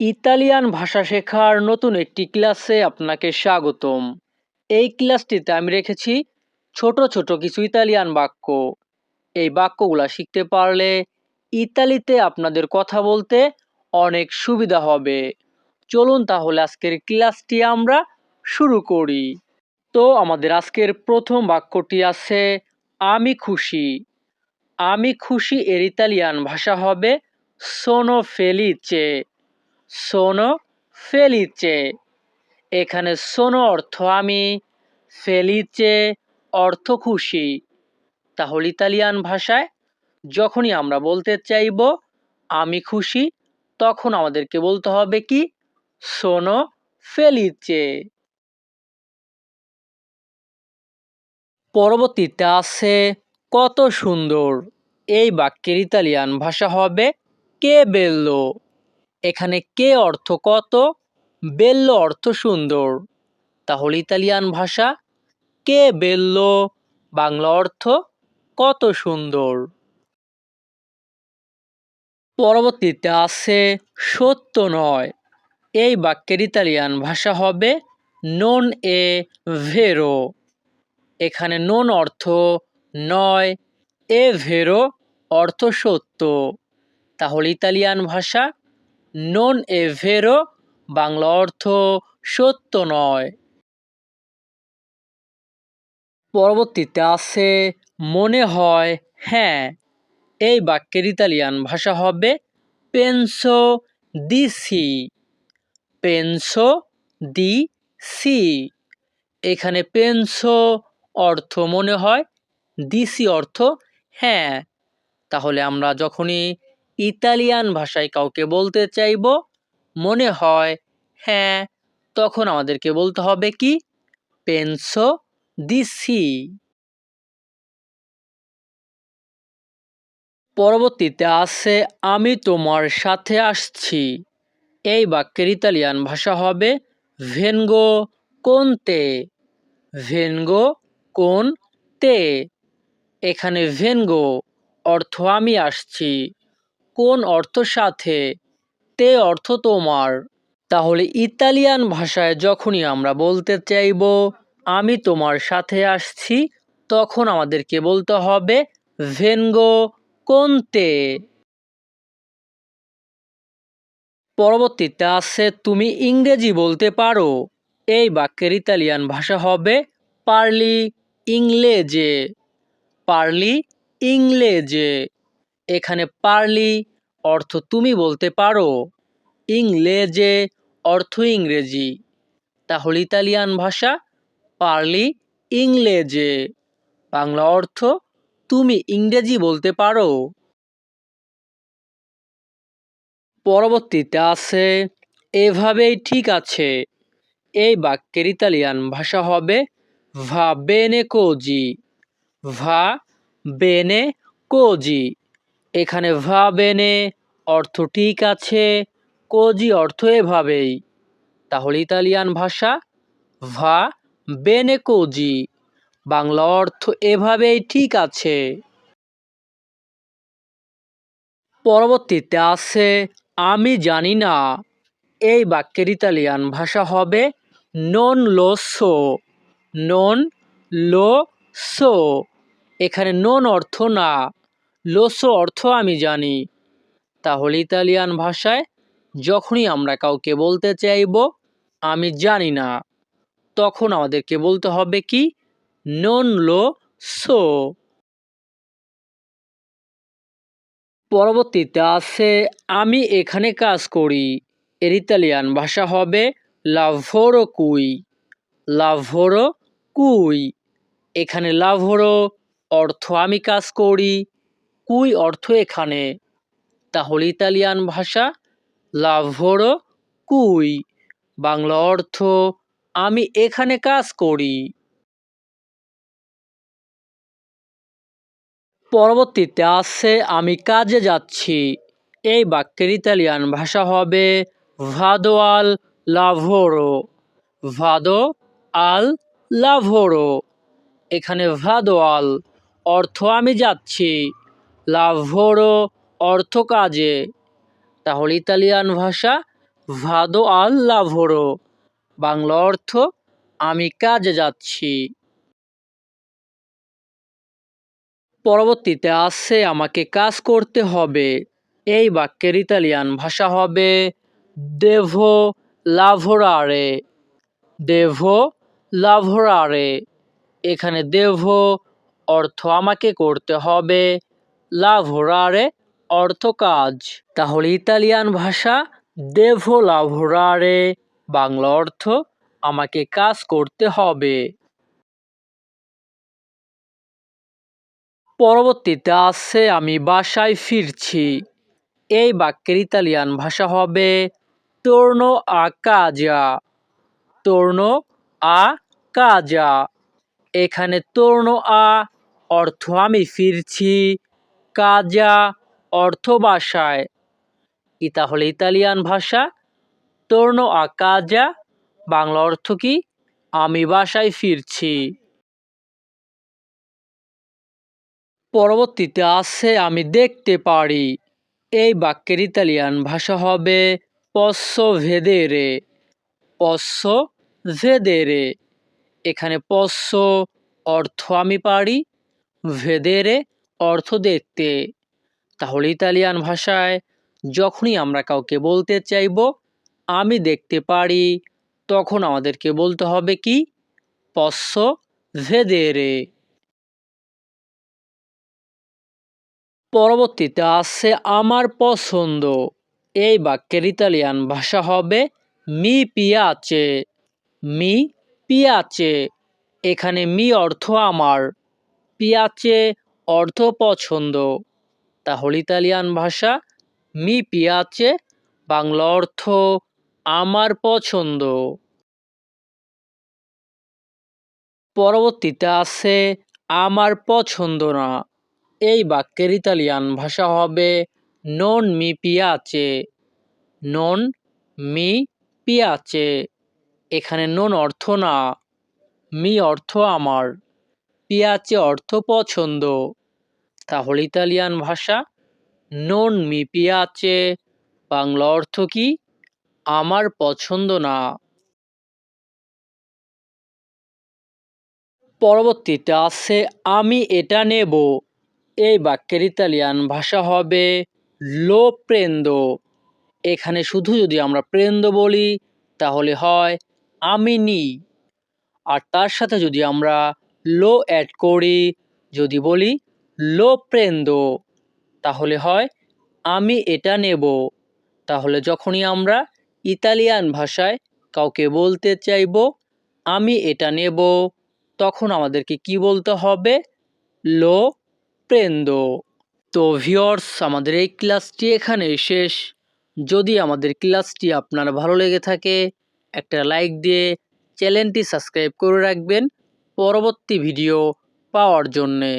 Italian ভাষা শেখার নতুন একটি ক্লাসে আপনাকে স্বাগতম। এই ক্লাসটিতে আমি রেখেছি ছোট ছোট কিছু ইতালিয়ান বাক্য। এই বাক্যগুলা শিখতে পারলে ইতালিতে আপনাদের কথা বলতে অনেক সুবিধা হবে। চলুন তাহলে আজকের ক্লাসটি আমরা শুরু করি। তো আমাদের আজকের প্রথম বাক্যটি আছে, আমি খুশি। আমি খুশি এর ইতালিয়ান ভাষা হবে সোনো ফেলিচে সোনো ফেলিচে। এখানে সোনো অর্থ আমি, ফেলিচে অর্থ খুশি। তাহলে ইতালিয়ান ভাষায় যখনই আমরা বলতে চাইব, আমি খুশি, তখন আমাদেরকে বলতে হবে কি? সোনো ফেলিচে। পরবর্তীতে আছে, কত সুন্দর। এই বাক্যের ইতালিয়ান ভাষা হবে, কে বেল্লো? এখানে কে অর্থ কত? বেল্লো অর্থ সুন্দর। তাহলে ইতালিয়ান ভাষা কে বেল্লো? বাংলা অর্থ কত সুন্দর। পরবর্তীতে আছে সত্য নয়। এই বাক্যের ইতালিয়ান ভাষা হবে নন এ ভেরো এখানে নন অর্থ নয় এ ভেরো অর্থ সত্য। তাহলে ইতালিয়ান ভাষা নন এ ভেরো বাংলা অর্থ সত্য নয়। পরবর্তীতে আছে মনে হয় হ্যাঁ। এই বাক্যের ইতালিয়ান ভাষা হবে পেনসো দি সি পেনসো দি সি এখানে পেনসো অর্থ মনে হয় দিসি অর্থ হ্যাঁ। তাহলে আমরা যখনই ইতালিয়ান ভাষায় কাউকে বলতে চাইব, মনে হয় হ্যাঁ তখন আমাদেরকে বলতে হবে কি? পেনসো দিসি পরবর্তীতে আছে, আমি তোমার সাথে আসছি। এই বাক্যের ইতালিয়ান ভাষা হবে ভেনগো কোনতে ভেনগো কোন তে এখানে ভেনগো অর্থ আমি আসছি। কোন অর্থ সাথে? তে অর্থ তোমার। তাহলে ইতালিয়ান ভাষায় যখনই আমরা বলতে চাইব, আমি তোমার সাথে আসছি, তখন আমাদেরকে বলতে হবে, ভেনগো কোনতে? পরবর্তীতে আছে, তুমি ইংরেজি বলতে পারো। এই বাক্যের ইতালিয়ান ভাষা হবে, পার্লি ইংলেজে। পার্লি ইংলেজে। এখানে পার্লি অর্থ তুমি বলতে পারো। ইংলেজে অর্থ ইংরেজি। তাহলে ইতালিয়ান ভাষা পার্লি ইংলেজে। বাংলা অর্থ তুমি ইংরেজি বলতে পারো। পরবর্তীতে আছে, এভাবেই ঠিক আছে। এই বাক্যের ইতালিয়ান ভাষা হবে ভা বেনে কোজি ভা বেনে কোজি এখানে ভা বেনে অর্থ ঠিক আছে, কোজি অর্থ এভাবেই। তাহলে ইতালিয়ান ভাষা ভা বেনে কোজি, বাংলা অর্থ এভাবেই ঠিক আছে। পরবর্তীতে আছে আমি জানি না। এই বাক্যের ইতালিয়ান ভাষা হবে নন লো সো নন লো সো এখানে নন অর্থ না। লোসো অর্থ আমি জানি। তাহলে ইতালিয়ান ভাষায় যখনই আমরা কাউকে বলতে চাইব, আমি জানি না। তখন আমাদেরকে বলতে হবে কি? নন লো সো পরবর্তীতে আছে, আমি এখানে কাজ করি। এর ইতালিয়ান ভাষা হবে লাভোরো কুই। লাভোরো কুই। এখানে লাভোরো অর্থ আমি কাজ করি। কুই অর্থ এখানে? তাহলে ইতালিয়ান ভাষা লাভোরো কুই, বাংলা অর্থ আমি এখানে কাজ করি। পরবর্তীতে আছে আমি কাজে যাচ্ছি। এই বাক্যের ইতালিয়ান ভাষা হবে ভাদো আল লাভোরো। ভাদো আল লাভোরো। এখানে ভাদো আল অর্থ আমি যাচ্ছি। লাভোরো অর্থ কাজে তাহলে ইতালিয়ান ভাষা ভাদো আল লাভোরো। বাংলা অর্থ, আমি কাজে যাচ্ছি। পরবর্তীতে আছে, আমাকে কাজ করতে হবে। এই বাক্যের ইতালিয়ান ভাষা হবে, দেভো লাভোরারে। দেভো লাভোরারে। এখানে দেভো অর্থ আমাকে করতে হবে। লাভোরারে অর্থ কাজ তাহলে ইতালিয়ান ভাষা, দেভো লাভোরারে বাংলা অর্থ, আমাকে কাজ করতে হবে পরবর্তীতে আছে, আমি বাসায় ফিরছি এই বাক্যের ইতালিয়ান ভাষা হবে তোর্নো আ কাজা তোর্নো আ কাজা এখানে তোর্নো আ অর্থ, আমি ফিরছি কাজা অর্থ বাসায় ই তাহলে ইতালিয়ান ভাষা? তোর্নো আ কাজা, বাংলা অর্থ কি? আমি বাসায় ফিরছি। পরবর্তীতে আছে, আমি দেখতে পারি। এই বাক্যের ইতালিয়ান ভাষা হবে পস্য ভেদেরে পস্য ভেদেরে এখানে পস্য অর্থ আমি পারি ভেদেরে অর্থ দেখতে। তাহলে ইতালিয়ান ভাষায় যখনই আমরা কাউকে বলতে চাইব, আমি দেখতে পারি, তখন আমাদেরকে বলতে হবে কি? পস্য ভেদেরে পরবর্তীতে আছে আমার পছন্দ। এই বাক্যের ইতালিয়ান ভাষা হবে মি পিয়াচে মি পিয়াচে এখানে মি অর্থ আমার। পিয়াচে অর্থ পছন্দ। তাহলে ইতালিয়ান ভাষা মি পিয়াচে বাংলা অর্থ আমার পছন্দ পরবর্তীতে আছে আমার পছন্দ না এই বাক্যের ইতালিয়ান ভাষা হবে নন মি পিয়াচে নন মি পিয়াচে এখানে নন অর্থ না মি অর্থ আমার পিয়াচে অর্থ পছন্দ। তাহলে ইতালিয়ান ভাষা নন মি পিয়াচে বাংলা অর্থ কি? আমার পছন্দ না পরবর্তীতে আছে, আমি এটা নেব এই বাক্যের ইতালিয়ান ভাষা হবে লো প্রেন্দো এখানে শুধু যদি আমরা প্রেন্দো বলি, তাহলে হয়, আমি নিই আর তার সাথে যদি আমরা লো অ্যাড করি। যদি বলি লো প্রেন্দো, তাহলে হয় আমি এটা নেব। তাহলে যখনই আমরা ইতালিয়ান ভাষায় কাউকে বলতে চাইব, আমি এটা নেব। তখন আমাদেরকে কি বলতে হবে? লো প্রেন্দো। তো ভিওর্স আমাদের এই ক্লাসটি এখানেই শেষ। যদি আমাদের ক্লাসটি আপনার ভালো লেগে থাকে, একটা লাইক দিয়ে চ্যানেলটি সাবস্ক্রাইব করে রাখবেন। পরবর্তী ভিডিও পাওয়ার জন্যে।